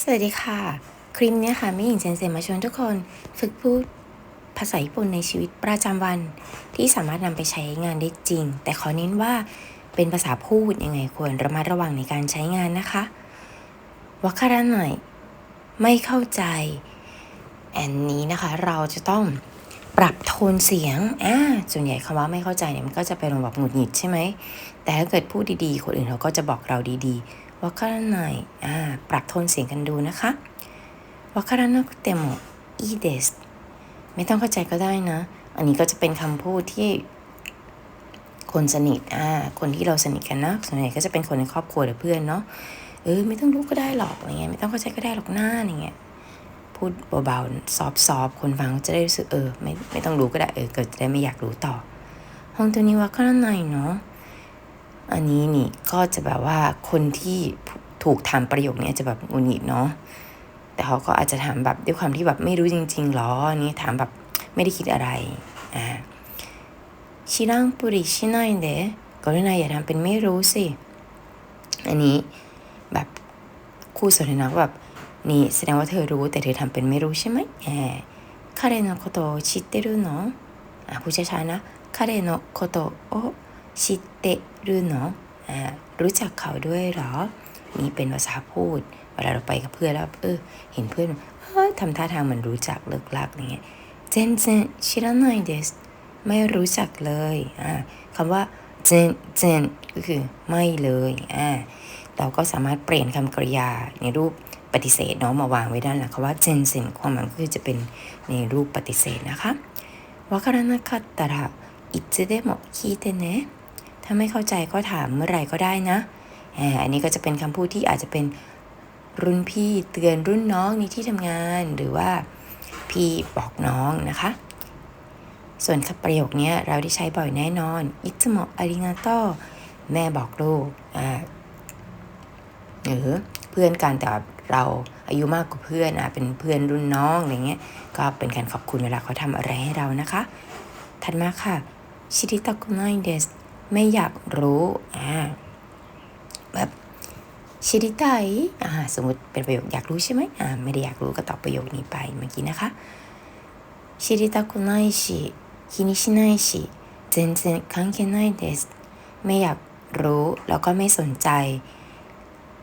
สวัสดีค่ะ คลิปเนี้ยค่ะไม่หญิงเซนเซมาชวนทุกคนฝึกพูดภาษาญี่ปุ่นในชีวิตประจำวัน ที่สามารถนำไปใช้งานได้จริง แต่ขอเน้นว่าเป็นภาษาพูดยังไงควรระมัดระวังในการใช้งานนะคะวาคาระหน่อยไม่เข้าใจอันนี้นะคะเราจะต้องปรับโทนเสียงอ่าส่วนใหญ่คำว่าไม่เข้าใจเนี่ยมันก็จะเป็นแบบหงุดหงิดใช่ไหม แต่ถ้าเกิดพูดดีๆ คนอื่นเขาก็จะบอกเราดี ๆวาคาระหนอ่าปรับโทนเสียงกันดูนะคะวาคาระนะกุเตโมอีเดสไม่ต้องเข้าใจก็ได้นะ อันนี้ก็จะเป็นคำพูดที่คนสนิทอ่าคนที่เราสนิทกันนะส่วนใหญ่ก็จะเป็นคนในครอบครัวหรือเพื่อนเนาะเออไม่ต้องรู้ก็ได้หรอกอะไรเงี้ยไม่ต้องเข้าใจก็ได้หรอกหน้าอย่างเงี้ยพูดเบาๆซอฟๆคนฟังจะได้รู้สึกเออไม่ไม่ต้องรู้ก็ได้เออเกิดจะได้ไม่อยากรู้ต่อฮงตัวนี้ว่าก็ないเนาะ อันนี้นี่ก็จะแบบว่าคนที่ถูกถามประโยคนี้จะแบบอุนหงิดเนาะแต่เขาก็อาจจะถามแบบด้วยความที่แบบไม่รู้จริงๆหรอนี่ถามแบบไม่ได้คิดอะไรอ่าชิรังปุริชินายเดะกรุณาอย่าทำเป็นไม่รู้สิ อันนี้แบบคู่สนทนาแบบนี่แสดงว่าเธอรู้แต่เธอทำเป็นไม่รู้ใช่ไหมแอบคาเรโนโคโตชิเตรุเนาะอะผู้ช้าๆนะคาเรโนโคโตโอ ารู้จักเขาด้วยเหรอ นี่เป็นภาษาพูด เวลาเราไปกับเพื่อนแล้วเออเห็นเพื่อนเฮ้ยทำท่าทางเหมันรู้จักเลิกลักอย่างเงี้ย全然知らないですไม่รู้จักเลยอ่าคำว่าเจนเจนก็คือไม่เลยอ่าเราก็สามารถเปลี่ยนคำกริยาในรูปปฏิเสธเนาะมาวางไว้ด้านหลังคำว่าเจนเซนความหมายก็คือจะเป็นในรูปปฏิเสธนะคะわからなかったらいつでも聞いてね ถ้าไม่เข้าใจก็ถามเมื่อไหร่ก็ได้นะอ่าอันนี้ก็จะเป็นคำพูดที่อาจจะเป็นรุ่นพี่เตือนรุ่นน้องในที่ทำงานหรือว่าพี่บอกน้องนะคะ ส่วนคำประโยคนี้เราได้ใช้บ่อยแน่นอนอิตโมอาริงาโตแม่บอกลูกอ่าหรือเพื่อนกันแต่เราอายุมากกว่าเพื่อนอะเป็นเพื่อนรุ่นน้องอะไรเงี้ยก็เป็นการขอบคุณเวลาเขาทำอะไรให้เรานะคะ ถัดมาค่ะชิริตากุไนเดส ไม่อยากรู้อ่าแบบชิริไตอ่าสมมติเป็นประโยคอยากรู้ใช่ไหมอ่าไม่ได้อยากรู้ก็ตอบประโยคนี้ไปเมื่อกี้นะคะชิริตาคุไนชิคินิชิไนชิเจนเจนคังเคไนเดสไม่อยากรู้แล้วก็ไม่สนใจ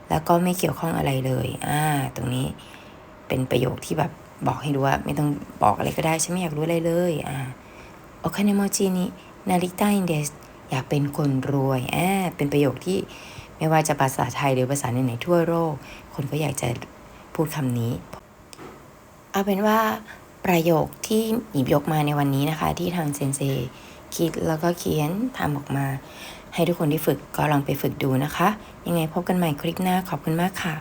แล้วก็ไม่เกี่ยวข้องอะไรเลยอ่าตรงนี้เป็นประโยคที่แบบบอกให้รู้ว่า ไม่ต้องบอกอะไรก็ได้ฉันไม่อยากรู้อะไรเลยอ่าโอคาเนโมจินินาริตาอินเดส อยากเป็นคนรวยแอ่าเป็นประโยคที่ไม่ว่าจะภาษาไทยหรือภาษาไหนๆทั่วโลก คนก็อยากจะพูดคำนี้ เอาเป็นว่าประโยคที่หยิบยกมาในวันนี้นะคะ ที่ทางเซนเซคิดแล้วก็เขียนทำออกมา ให้ทุกคนที่ฝึกก็ลองไปฝึกดูนะคะ ยังไงพบกันใหม่คลิปหน้าขอบคุณมากค่ะ